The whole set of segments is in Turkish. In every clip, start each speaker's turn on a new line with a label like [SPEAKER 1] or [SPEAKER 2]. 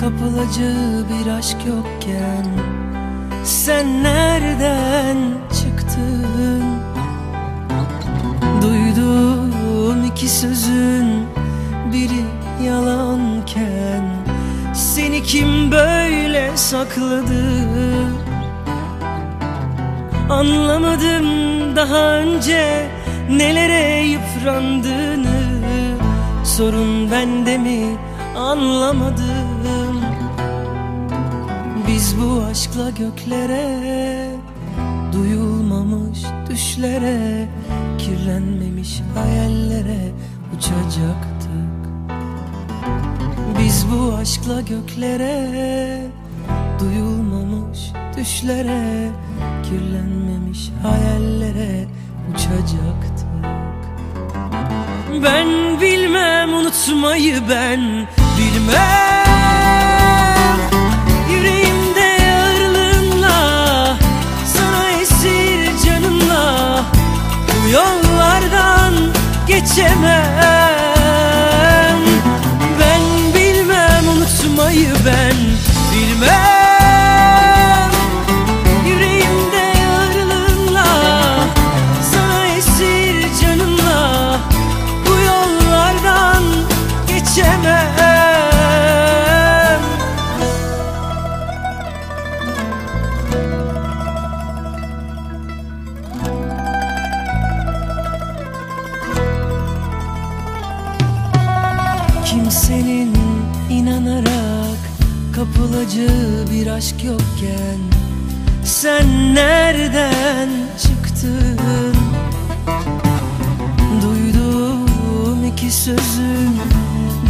[SPEAKER 1] kapılacağı bir aşk yokken. Sen nereden çıktın? Duyduğum iki sözün biri yalanken Seni kim böyle sakladı? Anlamadım daha önce nelere yıprandığını. Sorun bende mi anlamadım. Biz bu aşkla göklere Duyulmamış düşlere Kirlenmemiş hayallere uçacaktık. Biz bu aşkla göklere Duyulmamış düşlere Kirlenmemiş hayallere uçacaktık. Ben bilmem unutmayı ben bilmem. Yüreğimde ağırlığınla Sana esir canınla Bu yollardan geçemem Kimsenin inanarak kapılacağı bir aşk yokken Sen nereden çıktın? Duyduğum iki sözün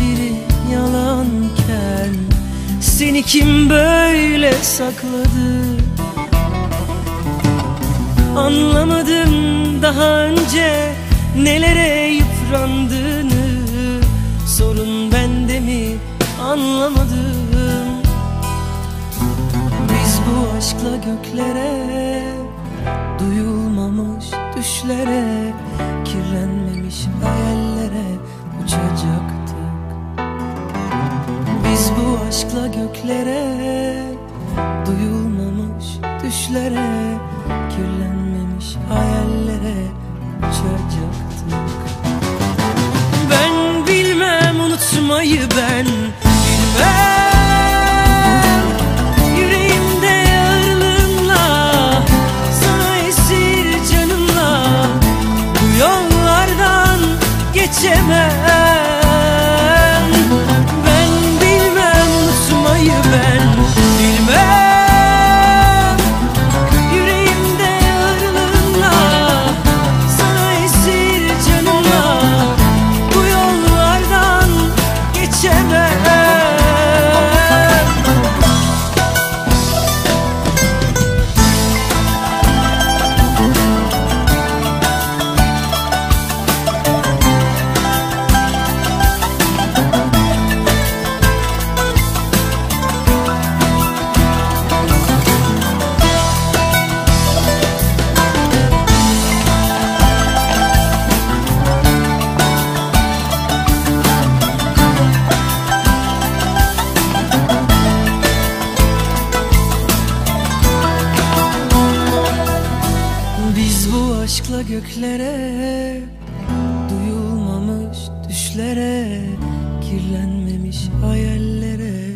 [SPEAKER 1] biri yalanken Seni kim böyle sakladı? Anlamadım daha önce nelere bende mi anlamadım Biz bu aşkla göklere Duyulmamış düşlere Kirlenmemiş hayallere uçacaktık. Biz bu aşkla göklere Duyulmamış düşlere Kirlenmemiş hayallere uçacaktık göklere Duyulmamış düşlere Kirlenmemiş hayallere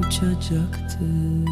[SPEAKER 1] Uçacaktık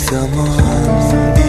[SPEAKER 2] someone. someone.